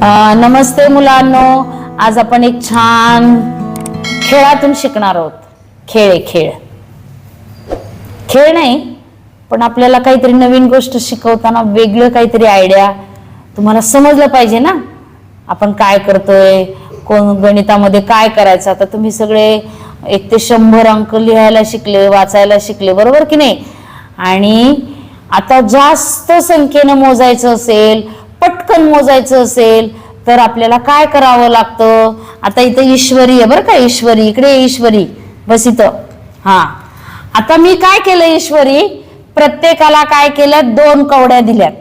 नमस्ते मुलांनो. आज आपण एक छान खेळातून शिकणार आहोत. खेळ खेळ. खेळ नाही पण आपल्याला काहीतरी नवीन गोष्ट शिकवताना वेगळं काहीतरी आयडिया तुम्हाला समजलं पाहिजे ना. आपण काय करतोय कोण गणितामध्ये काय करायचं आता तुम्ही सगळे एक ते शंभर अंक लिहायला शिकले वाचायला शिकले बरोबर की नाही? आणि आता जास्त संख्येनं मोजायचं असेल पटकन मोजायचं असेल तर आपल्याला काय करावं लागतं? आता इथं ईश्वरी आहे बरं का ईश्वरी. इकडे ईश्वरी. बस इथं. हा. आता मी काय केलं ईश्वरी? प्रत्येकाला काय केलं? दोन कवड्या दिल्यात.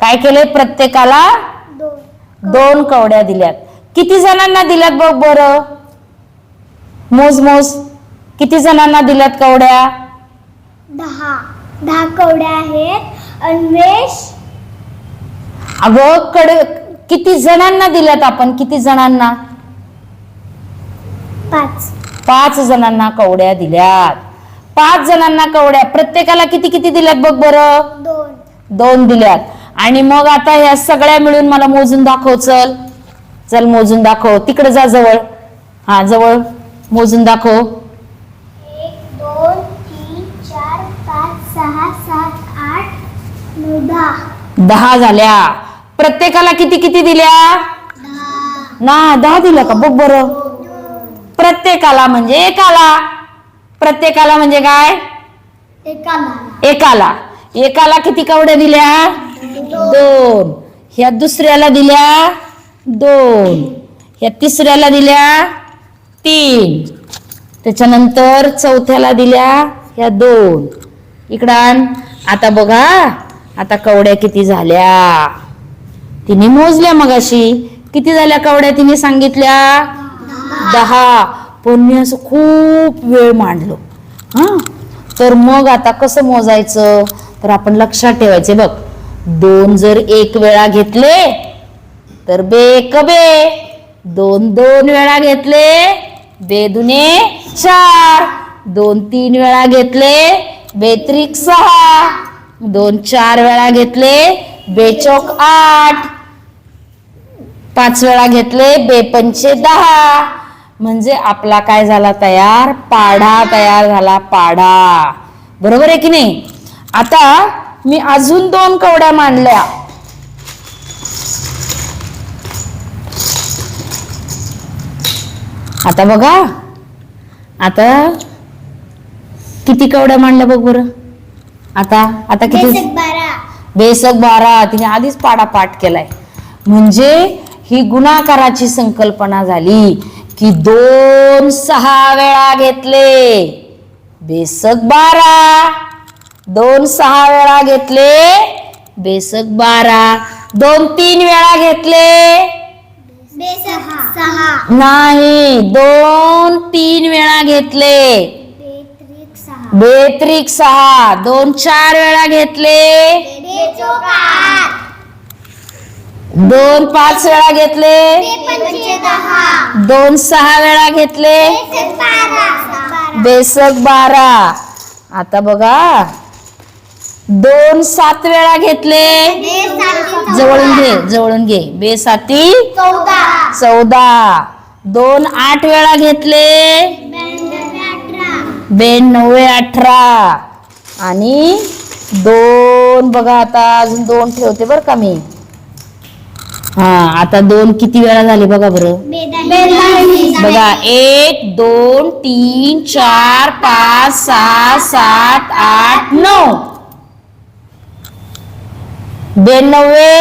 काय केलंय प्रत्येकाला दोन कवड्या दिल्यात. किती जणांना दिल्यात बघ बर? मोज मोज. किती जणांना दिल्यात कवड्या? दहा. दहा कवड्या आहेत. अन्वेष अगं कडे किती जणांना दिल्यात आपण? किती जणांना? पाच. पाच जणांना कवड्या दिल्यात. पाच जणांना कवड्या. प्रत्येकाला किती किती दिल्यात बघ बरं? दोन. दोन दिल्यात. आणि मग आता ह्या सगळ्या मिळून मला मोजून दाखव चल. चल मोजून दाखव. तिकडे जा जवळ. हा जवळ. मोजून दाखव. एक दोन तीन चार पाच सहा सात आठ नऊ दहा. दहा झाल्या. प्रत्येकाला किती किती दिल्या? ना दहा दिल्या का? बघ बरं. प्रत्येकाला म्हणजे एकाला. प्रत्येकाला म्हणजे काय? एकाला. एकाला. एकाला किती कवड्या दिल्या? दोन. ह्या दुसऱ्याला दिल्या दोन. ह्या तिसऱ्याला दिल्या तीन. त्याच्यानंतर चौथ्याला दिल्या ह्या दोन. इकडं आण. आता बघा. आता कवड्या किती झाल्या? तिने मोजल्या मगाशी. किती झाल्या कवड्या तिने सांगितल्या? दहा. पण मी असं खूप वेळ मांडलो. हा? तर मग आता कसं मोजायचं? तर आपण लक्षात ठेवायचे बघ. दोन जर एक वेळा घेतले तर बे कबे बे. दोन दोन वेळा घेतले बे दुने चार. दोन तीन वेळा घेतले बेत्रिक सहा. दोन चार वेळा घेतले बेचोक आठ. पाच वेळा घेतले बेपंचे दहा. म्हणजे आपला काय झाला तयार? पाढा तयार झाला पाढा. बरोबर आहे की नाही? आता मी अजून दोन कवड्या मांडल्या. आता बघा. आता किती कवड्या मांडल्या बघ बरं? आता आता किती? बेसक बारा. बेसक बारा. तिने आधीच पाडा पाठ केलाय. म्हणजे ही गुणाकाराची संकल्पना झाली की दोन सहा वेळा घेतले. बेसक बारा. दोन सहा वेळा घेतले. बेसक बारा. दोन तीन वेळा घेतले. बेसक सहा. नाही दोन तीन वेळा घेतले. बेत्रिक सहा. दोन चार वेळा घेतले. दोन पाच वेळा घेतले. दोन सहा वेळा घेतले. बेसक बारा. आता बघा. दोन सात वेळा घेतले. जवळून घे जवळून घे. बेसाती चौदा. दोन आठ वेळा घेतले. ब्याण्णवे अठरा. आणि दोन बघा आता अजून दोन ठेवते बरं का मी. हा आता दोन किती वेळा झाले बघा बरं. बघा एक दोन तीन चार पाच सहा सात आठ नऊ. ब्याण्णवे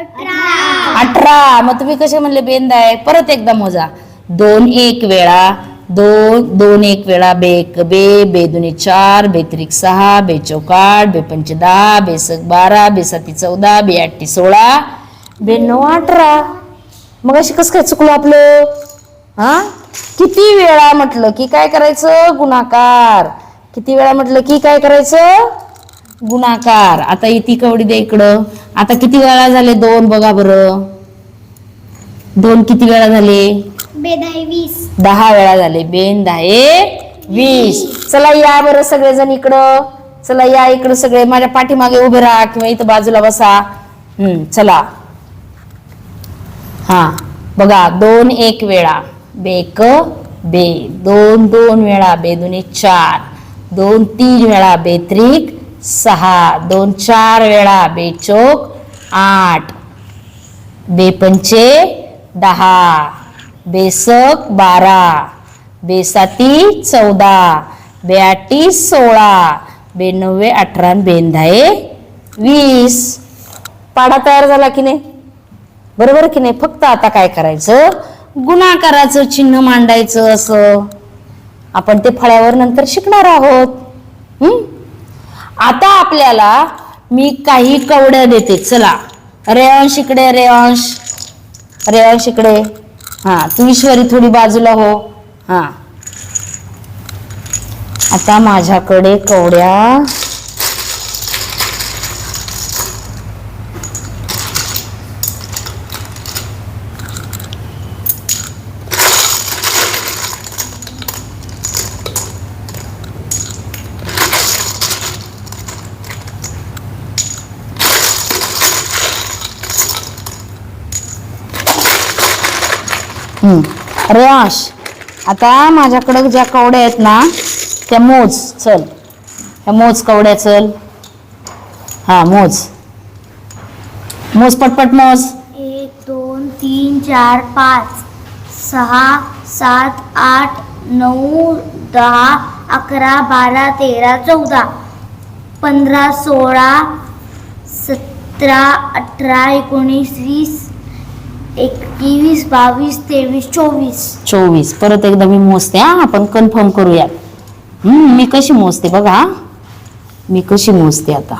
अठरा. अठरा. मग तुम्ही कसे म्हणले बेंदा आहे परत एकदा मोजा. दोन एक वेळा. दोन दोन एक वेळा बे एक बे बे दुनी चार बेत्रिक सहा बे चौक आठ बे पंच दहा बेसक बारा बेसाती चौदा बे आठी सोळा बे नऊ अठरा. मग अशी कसं काय चुकलो आपलं? हा? किती वेळा म्हटलं की काय करायचं? गुणाकार. किती वेळा म्हटलं की काय करायचं? गुणाकार. आता इथे कवडी द्या इकडं. आता किती वेळा झाले दोन? बघा बरं. दोन किती वेळा झाले? वीस. दहा वेळा झाले. बेन दहा वीस. चला या बरं सगळेजण इकडं. चला या इकडं सगळे. माझ्या पाठीमागे उभे राहा किंवा इथं बाजूला बसा. हम्म चला. हा बघा दोन एक वेळा. बेक बे. दोन दोन वेळा. बेदुनी चार. दोन तीन वेळा. बेत्रिक सहा. दोन चार वेळा. बेचोक आठ. बेपंचे दहा. बेसक बारा बेसाती चौदा बेआटी सोळा बेनव्वे अठरा बेंधाये वीस. पाडा तयार झाला की नाही? बरोबर की नाही? फक्त आता काय करायचं? गुणाकाराचं चिन्ह मांडायचं असं. आपण ते फळ्यावर नंतर शिकणार आहोत. आता आपल्याला मी काही कवड्या देते. चला. रेयांश इकडे रेयांश रेयांश इकडे. हां तू ईश्वरी थोडी बाजूला हो. हां. आता माझ्याकडे कवड्या अरे रेयांश आता माझ्याकडं ज्या कवड्या आहेत ना त्या मोज चल. ह्या मोज कवड्या चल. हा मोज. मोज पटपट मोज. एक दोन तीन चार पाच सहा सात आठ नऊ दहा अकरा बारा तेरा चौदा पंधरा सोळा सतरा अठरा एकोणीस वीस एकवीस बावीस तेवीस चोवीस. चोवीस. परत एकदा मी मोजते हा. आपण कन्फर्म करूयात हम्म, मी कशी मोजते बघा मी कशी मोजते आता?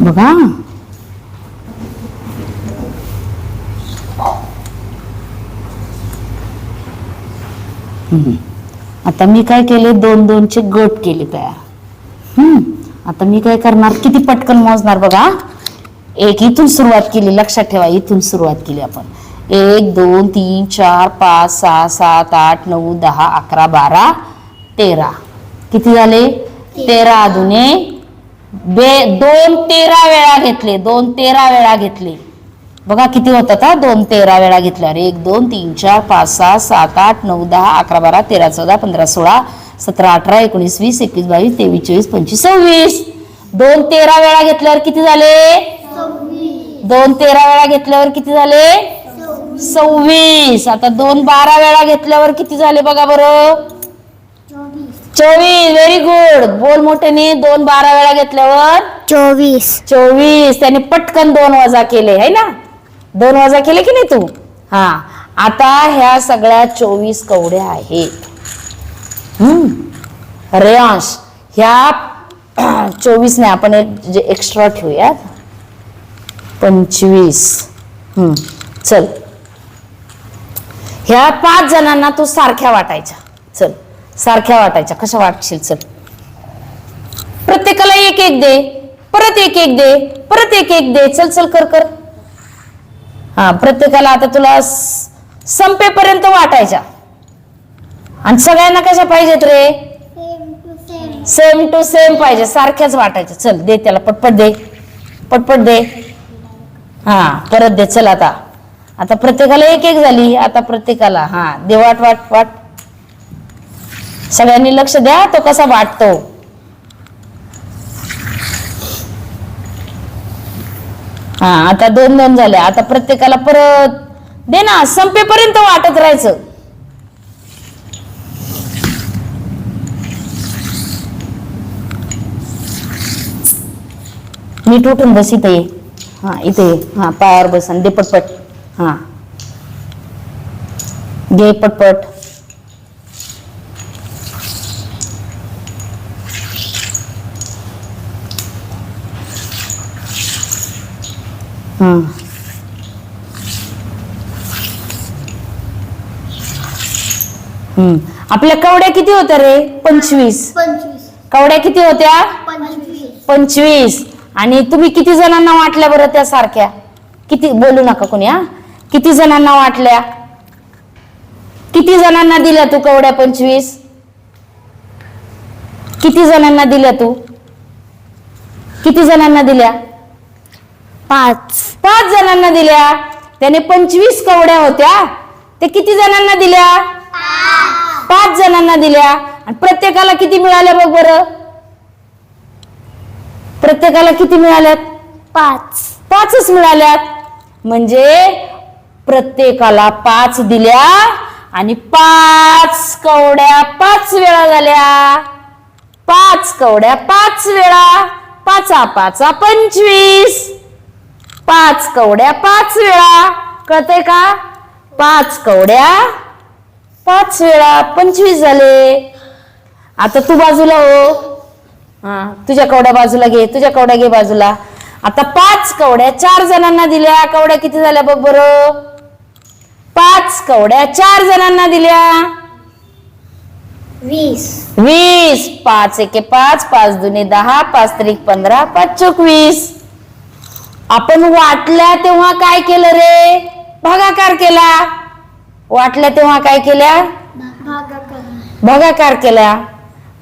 बघा हम्म. आता मी काय केले? दोन दोनचे गट केले तयार. हम्म. आता मी काय करणार? किती पटकन मोजणार बघा एक इथून सुरुवात केली लक्षात ठेवा इथून सुरुवात केली आपण. एक दोन तीन चार पाच सहा सात आठ नऊ दहा अकरा बारा तेरा. किती झाले? तेरा अजूने बे दोन तेरा वेळा घेतले दोन तेरा वेळा घेतले. बघा किती होतात हा? दोन तेरा वेळा घेतल्यावर एक दोन तीन चार पाच सहा सात आठ नऊ दहा अकरा बारा तेरा चौदा पंधरा सोळा सतरा अठरा एकोणीस वीस एकवीस बावीस तेवीस चोवीस पंचवीस सव्वीस! दोन तेरा वेळा घेतल्यावर किती झाले? दोन तेरा वेळा घेतल्यावर किती झाले? सव्वीस. आता दोन बारा वेळा घेतल्यावर किती झाले बघा बरं? चोवीस. व्हेरी गुड बोल मोठ्याने दोन बारा वेळा घेतल्यावर? चोवीस. चोवीस! त्याने पटकन दोन वजा केले है ना? दोन वजा केले की नाही तू? हा. आता ह्या सगळ्या चोवीस कवड्या आहेत. हम्म. रेयांश ह्या चोवीस ने आपण एक जे एक्स्ट्रा ठेवूयात. पंचवीस. हम्म. चल. ह्या पाच जणांना तू सारख्या वाटायच्या. चल. सारख्या वाटायच्या. कशा वाटशील? चल. प्रत्येकाला एक एक दे. परत एक एक दे. परत एक एक दे. चल चल कर कर. हा प्रत्येकाला आता तुला संपेपर्यंत वाटायच्या. आणि सगळ्यांना कशा पाहिजेत रे? सेम टू सेम पाहिजे सारख्याच वाटायच्या. चल दे त्याला पटपट दे. पटपट दे. हा परत दे. चल आता. आता प्रत्येकाला एक एक झाली. आता प्रत्येकाला हा दे वाट वाट वाट. सगळ्यांनी लक्ष द्या तो कसा वाटतो. हा आता दोन दोन झाले. आता प्रत्येकाला परत दे ना संपेपर्यंत वाटत राहायचं. नीट उठून बस इथे ये. हा इथे ये. हा पायावर बस आणि दे पटपट. हा. घे पटपट. हा हम्म. आपल्या कवड्या किती होत्या रे? पंचवीस. पंचवीस. कवड्या किती होत्या? पंचवीस. पंचवीस. आणि तुम्ही किती जणांना वाटल्या बरं त्या सारख्या? किती बोलू नका कोणी हा? किती जणांना वाटल्या? किती जणांना दिल्या तू कवड्या पंचवीस? किती जणांना दिल्या तू? किती जणांना दिल्या? पाच. पाच जणांना दिल्या. त्याने पंचवीस कवड्या होत्या. ते किती जणांना दिल्या? पाच जणांना दिल्या. आणि प्रत्येकाला किती मिळाल्या बघ बरं? प्रत्येकाला किती मिळाल्यात? पाच. पाचच मिळाल्यात. म्हणजे प्रत्येकाला पाच दिल्या आणि पाच कवड्या पाच वेळा झाल्या. पाच कवड्या पाच वेळा. पाचा पाचा पंचवीस. पाच कवड्या पाच वेळा. कळतंय का? पाच कवड्या पाच वेळा. पंचवीस झाले. आता तू बाजूला हो. हा तुझ्या कवड्या बाजूला घे तुझ्या कवड्या घे बाजूला. आता पाच कवड्या चार जणांना दिल्या. कवड्या किती झाल्या बघ बरं. पाच कवड्या चार जणांना दिल्या. वीस. वीस. पाच एके पाच पाच दुने दहा पाच त्रिक पंधरा पाच चोक वीस. आपण वाटल्या तेव्हा काय केलं रे? भागाकार केला. वाटल्या तेव्हा काय केल्या? भागाकार केला.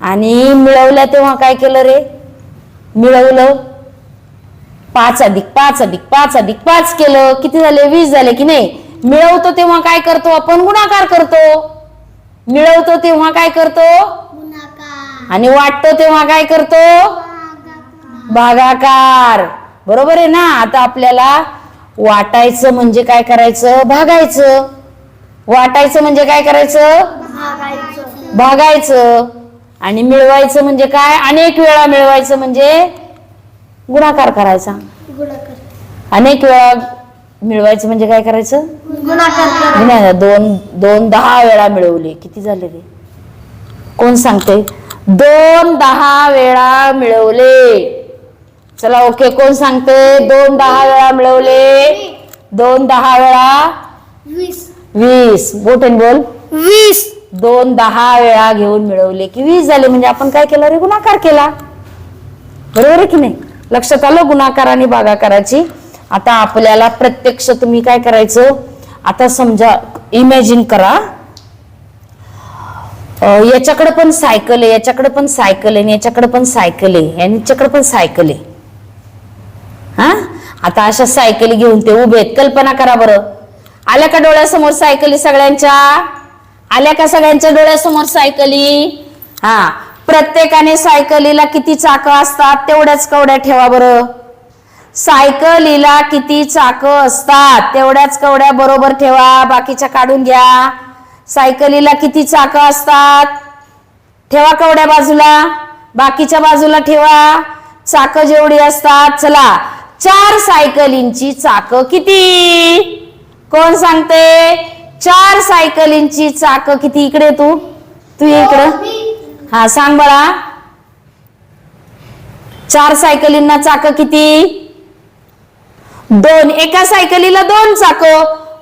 आणि मिळवल्या तेव्हा काय केलं रे? मिळवलं. पाच अधिक पाच अधिक पाच अधिक पाच केलं. किती झाले? वीस झाले की नाही? मिळवतो तेव्हा काय करतो आपण? गुणाकार करतो. मिळवतो तेव्हा काय करतो? आणि वाटतो तेव्हा काय करतो? भागाकार. बरोबर आहे ना? आता आपल्याला वाटायचं म्हणजे काय करायचं? भागायचं. वाटायचं म्हणजे काय करायचं? भागायचं. आणि मिळवायचं म्हणजे काय? अनेक वेळा मिळवायचं म्हणजे गुणाकार करायचा. अनेक वेळा मिळवायचं म्हणजे काय करायचं? दोन दोन दहा वेळा मिळवले. किती झाले रे? कोण सांगते दोन दहा वेळा मिळवले. चला ओके कोण सांगते? दोन दहा वेळा मिळवले. दोन दहा वेळा. वीस. वीस. बोटेन बोल. वीस. दोन दहा वेळा घेऊन मिळवले की वीस झाले. म्हणजे आपण काय केलं रे? गुणाकार केला. बरोबर आहे की नाही? लक्षात आलं गुणाकार आणि भागाकाराची? आता आपल्याला प्रत्यक्ष तुम्ही काय करायचं? आता समजा इमॅजिन करा. याच्याकडे पण सायकल आहे याच्याकडे पण सायकल आहे आणि याच्याकडे पण सायकल आहे याच्याकडे पण सायकल आहे. हा? आता अशा सायकली घेऊन ते उभे आहेत. कल्पना करा बरं. आल्या का डोळ्यासमोर सायकली सगळ्यांच्या? आल्या का सगळ्यांच्या डोळ्यासमोर सायकली? हा. प्रत्येकाने सायकलीला किती चाकं असतात तेवढ्याच कवड्या ठेवा बरं. सायकलीला किती चाकं असतात तेवढ्याच कवड्या बरोबर ठेवा बाकीच्या काढून घ्या. सायकलीला किती चाकं असतात? ठेवा कवड्या बाजूला. बाकीच्या बाजूला ठेवा. चाकं जेवढी असतात चला. चार सायकलींची चाकं किती? कोण सांगते? चार सायकलींची चाकं किती? इकडे तू. तू इकडं. हा सांग बाळा. चार सायकलींना चाकं किती? दोन. एका सायकलीला दोन चाक.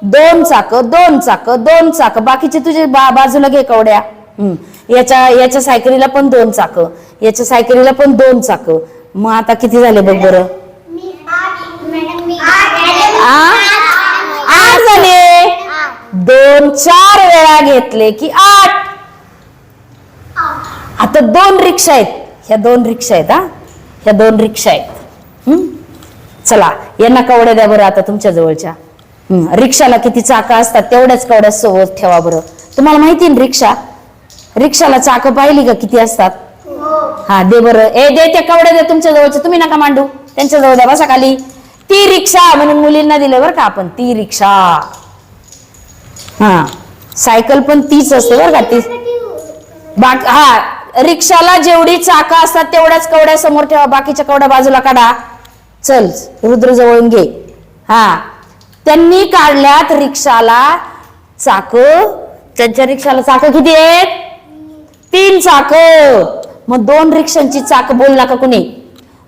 दोन चाक दोन चाक दोन चाक. बाकीचे तुझे बा बाजूला घे कवड्या. हम्म. याच्या याच्या सायकलीला पण दोन चाक. याच्या सायकलीला पण दोन चाक. मग आता किती झाले बघ बरं? आठ झाले. दोन चार वेळा घेतले की आठ. आता दोन रिक्षा आहेत. ह्या दोन रिक्षा आहेत हा? ह्या दोन रिक्षा आहेत. हम्म? चला यांना कवड्या द्या बरं आता तुमच्या जवळच्या. हम्म, रिक्षाला किती चाकं असतात तेवढ्याच कवड्या सोबत ठेवा बरं. तुम्हाला माहिती ना रिक्षा? रिक्षाला चाकं पाहिली का किती असतात? हा. दे बरं. ए दे त्या कवड्या दे तुमच्या जवळच्या. तुम्ही नका मांडू. त्यांच्या जवळ द्या बसा खाली. ती रिक्षा म्हणून मुलींना दिलं बरं का आपण ती रिक्षा. हा सायकल पण तीच असते बरं का ती बाकी हा रिक्षाला जेवढी चाका असतात तेवढ्याच कवड्या समोर ठेवा बाकीच्या कवड्या बाजूला काढा. चल रुद्र जवळून घे. हा त्यांनी काढल्यात रिक्षाला चाक. त्यांच्या रिक्षाला चाक किती आहेत? तीन चाक. मग दोन रिक्षांची चाक बोल नका कुणी.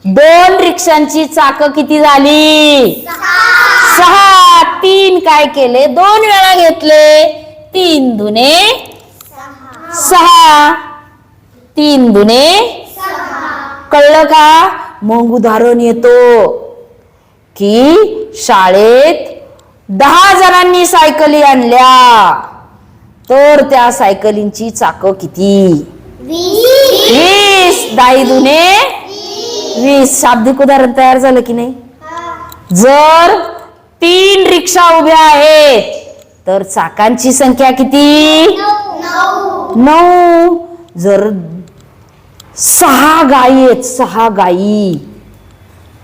दोन रिक्षांची चाक किती झाली? सहा. तीन काय केले? दोन वेळा घेतले. तीन दुने सहा. तीन दुने कळलं का? मग उदाहरण येतो. की शाळेत दहा जणांनी सायकली आणल्या. तर त्या सायकलींची चाक किती? वीस. दाई दुने वीस शाब्दिक उदाहरण तयार झालं की नाही? जर तीन रिक्षा उभ्या आहेत तर चाकांची संख्या किती? नऊ. नऊ जर सहा गायी आहेत सहा गायी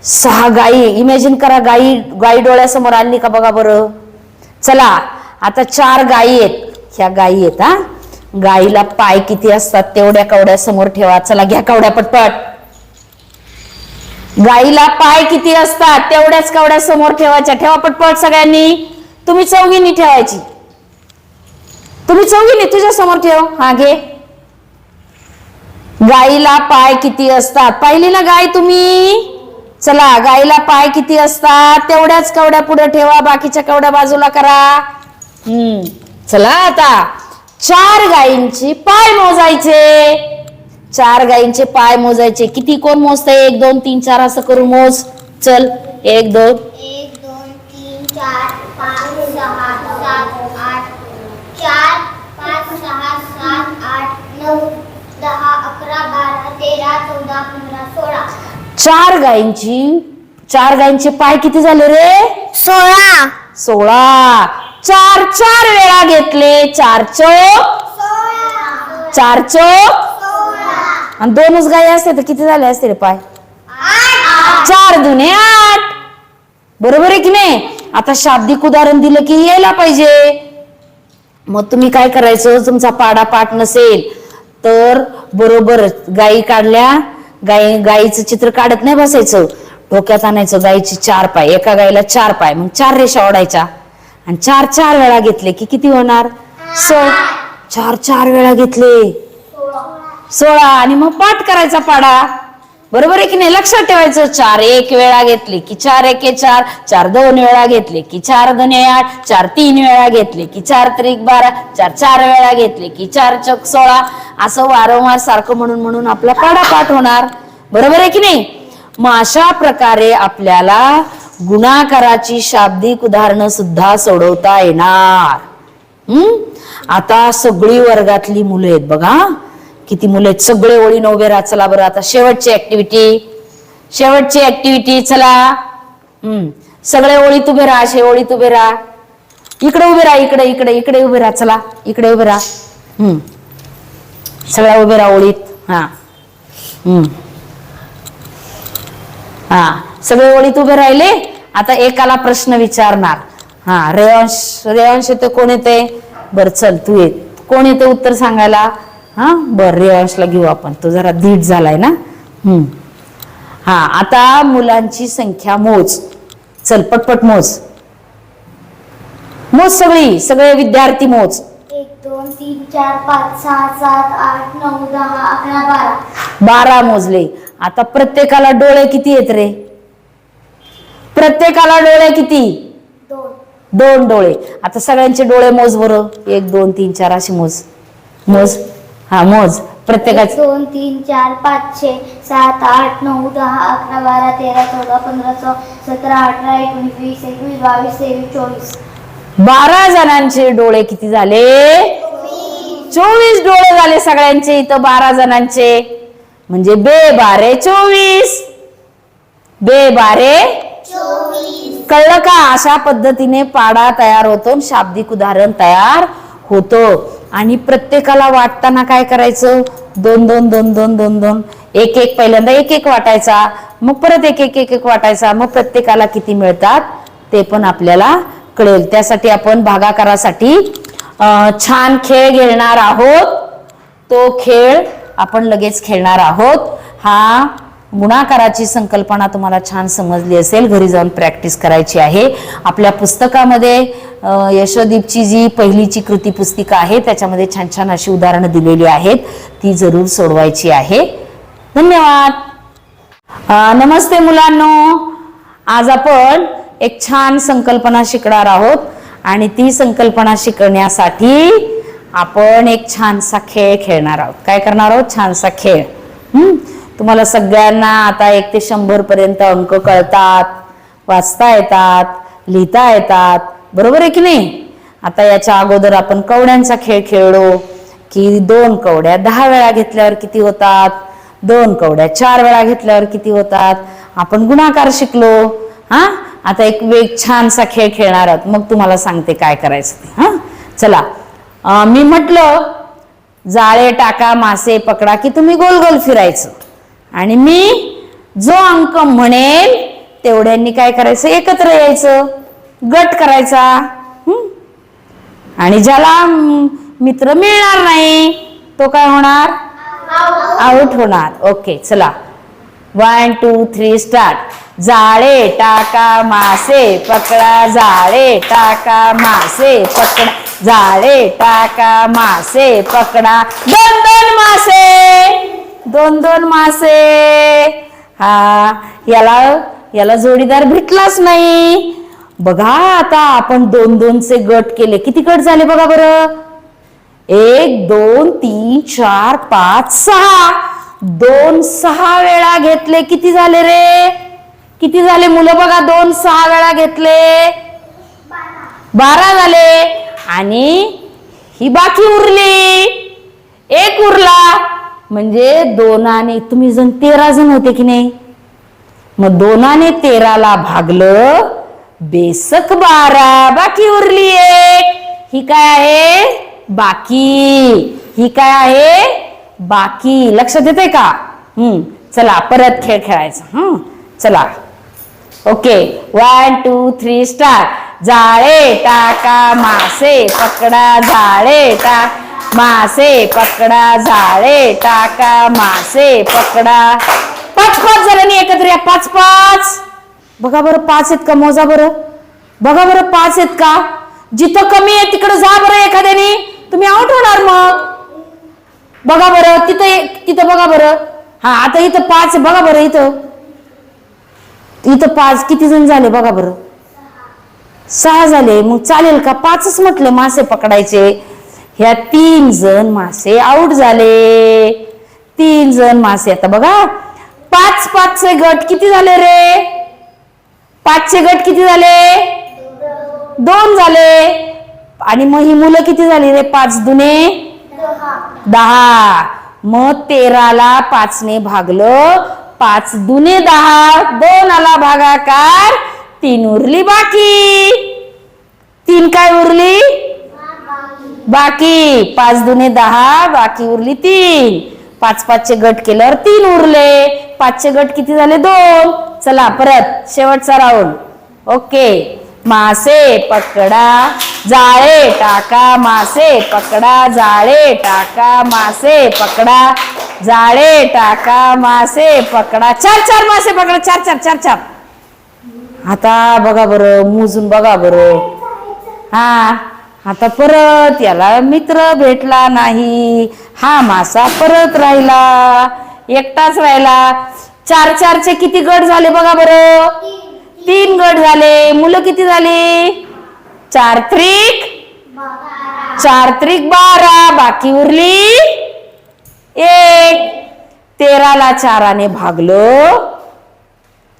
सहा गायी इमॅजिन करा गायी गायी डोळ्यासमोर आणली का बघा बरं? चला आता चार गायी आहेत. ह्या गायी आहेत हा? गायीला पाय किती असतात तेवढ्या कवड्या समोर ठेवा. चला घ्या कवड्या पटपट गाईला पाय किती असतात तेवढ्याच कवड्या समोर ठेवायच्या. ठेवा पटपट सगळ्यांनी. तुम्ही चौघींनी ठेवायची. तुम्ही चौघींनी तुझ्या समोर ठेव. हा घे. गाईला पाय किती असतात? पाहिली ना गाय तुम्ही? चला गाईला पाय किती असतात? तेवढ्याच कवड्या पुढे ठेवा. बाकीच्या कवड्या बाजूला करा. हम्म चला आता. चार गायींची पाय मोजायचे. चार गायींचे पाय मोजायचे. किती कोण मोजते एक दोन तीन चार असं करून मोज. चल. एक दोन. एक दोन तीन चार पाच सहा सात आठ चार पाच सहा सात आठ नऊ दहा अकरा बारा तेरा चौदा पंधरा सोळा. चार गायींची चार गायींचे पाय किती झाले रे? सोळा. सोळा. चार चार वेळा घेतले. चार चौक. सोळा. चार चौक. आणि दोनच गायी असते तर किती झाले असते रे पाय चार दुने आठ. बरोबर आहे की नाही? आता शाब्दिक उदाहरण दिलं की यायला पाहिजे. मग तुम्ही काय करायचं? तुमचा पाडा पाठ नसेल तर बरोबर गायी काढल्या गाई गाईचं चित्र काढत नाही बसायचं. डोक्यात आणायचं गाईची चार पाय. एका गाईला चार पाय. मग चार रेषा ओढायच्या. आणि चार चार वेळा घेतले की किती होणार? सो चार चार वेळा घेतले. सोळा आणि मग पाठ करायचा पाडा बरोबर आहे की नाही? लक्षात ठेवायचं चार एक वेळा घेतले की चार एके चार चार दोन वेळा घेतले की चार दोन्ही आठ चार तीन वेळा घेतले की चार त्रिक बारा चार चार वेळा घेतले की चार चक सोळा. असं वारंवार सारखं म्हणून म्हणून आपला पाडा पाठ होणार. बरोबर आहे की नाही? मग अशा प्रकारे आपल्याला गुणाकाराची शाब्दिक उदाहरणं सुद्धा सोडवता येणार. हम्म आता सगळी वर्गातली मुलं आहेत बघा. किती मुलं आहेत? सगळे ओळीनं उभे राहा चला बरं. आता शेवटची ऍक्टिव्हिटी शेवटची ऍक्टिव्हिटी चला. हम्म. सगळे ओळीत उभे राहा असे ओळीत उभे राहा. इकडे उभे राहा इकडे इकडे इकडे उभे राहा चला. इकडे उभे राहा. हम्म. सगळ्या उभे राहा ओळीत हा. हम्म. हा. सगळे ओळीत उभे राहिले. आता एकाला प्रश्न विचारणार. हा रेवांश रेवांश येते कोण येते बर चल तू येत कोण येते उत्तर सांगायला? हा बर रेयांशला घेऊ आपण. तो जरा धीट झालाय ना? हम्म. हा आता मुलांची संख्या मोज. चल पटपट मोज. मोज सगळी सगळे विद्यार्थी मोज. एक दोन तीन चार पाच सहा सात आठ नऊ दहा अकरा बारा. बारा मोजले. आता प्रत्येकाला डोळे किती येत रे? प्रत्येकाला डोळे किती? दोन. दोन डोळे. आता सगळ्यांचे डोळे मोज बरं. एक दोन तीन चार अशी मोज. मोज. हा मोज. एक, प्रत्येकाचे दोन तीन चार पाच छे सात आठ नऊ दहा अकरा बारा तेरा चौदा पंधरा सोळा सतरा अठरा एकोणीस वीस एकवीस बावीस तेवीस चोवीस. बारा जणांचे डोळे किती झाले? चोवीस डोळे झाले सगळ्यांचे इथं बारा जणांचे. म्हणजे बे बारे चोवीस. बे बारे कळलं का? अशा पद्धतीने पाडा तयार होतो आणि शाब्दिक उदाहरण तयार होतो. आणि प्रत्येकाला वाटताना काय करायचं? दोन दोन दोन दोन दोन दोन. एक एक पहिल्यांदा एक एक वाटायचा. मग परत एक एक एक एक वाटायचा. मग प्रत्येकाला किती मिळतात? ते पण आपल्याला कळेल. त्यासाठी आपण भागाकारासाठी छान खेळ घेणार आहोत. तो खेळ आपण लगेच खेळणार आहोत. हा गुणाकाराची संकल्पना तुम्हाला छान समजली असेल. घरी जाऊन प्रॅक्टिस करायची आहे. आपल्या पुस्तकामध्ये यशोदीपची जी पहिलीची कृती पुस्तिका आहे त्याच्यामध्ये छान छान अशी उदाहरणं दिलेली आहेत. ती जरूर सोडवायची आहे. धन्यवाद. नमस्ते मुलांनो. आज आपण एक छान संकल्पना शिकणार आहोत आणि ती संकल्पना शिकण्यासाठी आपण एक छानसा खेळ खेळणार आहोत. काय करणार आहोत? छानसा खेळ. तुम्हाला सगळ्यांना आता एक ते शंभर पर्यंत अंक कळतात वाचता येतात लिहिता येतात. बरोबर आहे की नाही? आता याच्या अगोदर आपण कवड्यांचा खेळ खेळलो की दोन कवड्या दहा वेळा घेतल्यावर किती होतात? दोन कवड्या चार वेळा घेतल्यावर किती होतात? आपण गुणाकार शिकलो. हा? आता एक वेग छानसा खेळ खेळणार आहोत. मग तुम्हाला सांगते काय करायचं ते. हा? चला. आ, मी म्हटलं जाळे टाका मासे पकडा की तुम्ही गोल गोल फिरायचं. आणि मी जो अंक म्हणेल तेवढ्यांनी काय करायचं? एकत्र यायचं. गट करायचा आणि ज्याला मित्र मिळणार नाही तो काय होणार? आउट होणार. ओके चला. वन टू थ्री स्टार्ट जाळे टाका मासे पकडा जाळे टाका मासे पकडा जाळे टाका मासे पकडा. दोन दोन मासे! दोन दोन मासे! हा याला याला जोडीदार भेटलाच नाही. बघा आता आपण दोन दोनचे गट केले. किती गट झाले बघा बरं? एक दोन तीन चार पाच सहा. दोन सहा वेळा घेतले. किती झाले रे? किती झाले मुलं बघा? दोन सहा वेळा घेतले. बारा झाले. आणि ही बाकी उरली. एक उरला. म्हणजे दोनाने तुम्ही जण तेरा जण होते की नाही? मग दोनाने तेराला भागलं. बेसक बारा बाकी उरली एक. ही काय आहे? बाकी. ही काय आहे? बाकी. लक्षात येते का? हम्म. चला परत खेळ खेळायचा. हं चला. Okay. One two three star जाळे टाका मासे पकडा जाळे टाक मासे पकडा जाळे टाका मासे पकडा. पाच पाच जणांनी एकत्र या. पाच पाच. बघा बरं पाच आहेत का? मोजा बरं. बघा बरं पाच आहेत का? जिथं कमी आहे तिकडं जा बरं एखाद्याने. तुम्ही आउट होणार मग. बघा बरं तिथं तिथं बघा बरं. हा आता इथं पाच आहे बघा बरं इथं. इथं पाच किती जण झाले बघा बरं? सहा झाले. मग चालेल का? पाचच म्हटले मासे पकडायचे. ह्या तीन जण मासे आउट झाले. तीन जण मासे. आता बघा. पाच पाचचे गट किती झाले रे? पाचचे गट किती झाले? दोन झाले. आणि मग ही मुलं किती झाली रे? पाच दुने? दहा. मग तेराला पाचने भागलं. पाच दुने दहा. दोन आला भागाकार. तीन उरली बाकी. तीन काय उरली? बाकी. पाच दुने दहा बाकी उरली तीन. पाच पाचचे गट केल्यावर तीन उरले. पाचचे गट किती झाले? दोन. चला परत शेवटचा राऊंड ओके. मासे पकडा जाळे टाका मासे पकडा जाळे टाका मासे पकडा जाळे टाका मासे पकडा. चार चार मासे पकडा चार चार चार चार. आता बघा बरं मोजून बघा बरं. हा आता परत याला मित्र भेटला नाही. हा मासा परत राहिला. एकटाच राहिला. चार चारचे किती गट झाले बघा बरं. तीन गट झाले. मुलं किती झाली? चार त्रिक. चार त्रिक बारा. बाकी उरली एक. तेराला चाराने भागलो.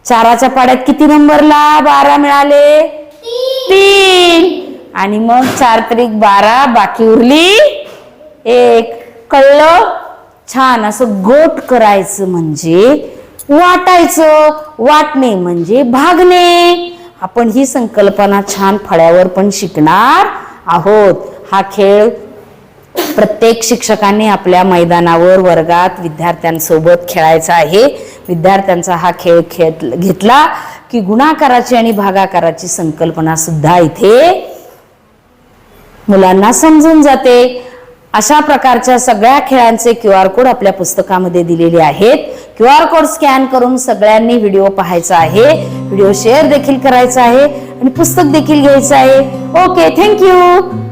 चाराच्या पाड्यात किती नंबरला? बारा मिळाले. तीन. आणि मग चार त्रिक बारा. बाकी उरली एक. कळलं? छान असं गोट करायचं म्हणजे वाटायचं. वाटणे म्हणजे भागणे. आपण ही संकल्पना छान फळ्यावर पण शिकणार आहोत. हा खेळ प्रत्येक शिक्षकांनी आपल्या मैदानावर वर्गात विद्यार्थ्यांसोबत खेळायचा आहे. विद्यार्थ्यांचा हा खेळ खेळ घेतला की गुणाकाराची आणि भागाकाराची संकल्पना सुद्धा इथे मुलांना समजून जाते. अशा प्रकारच्या सगळ्या खेळांचे क्यू आर कोड आपल्या पुस्तकामध्ये दिलेले आहेत. क्यू आर कोड स्कॅन करून सगळ्यांनी व्हिडिओ पाहायचा आहे. व्हिडिओ शेअर देखील करायचा आहे आणि पुस्तक देखील घ्यायचं आहे. Okay thank you.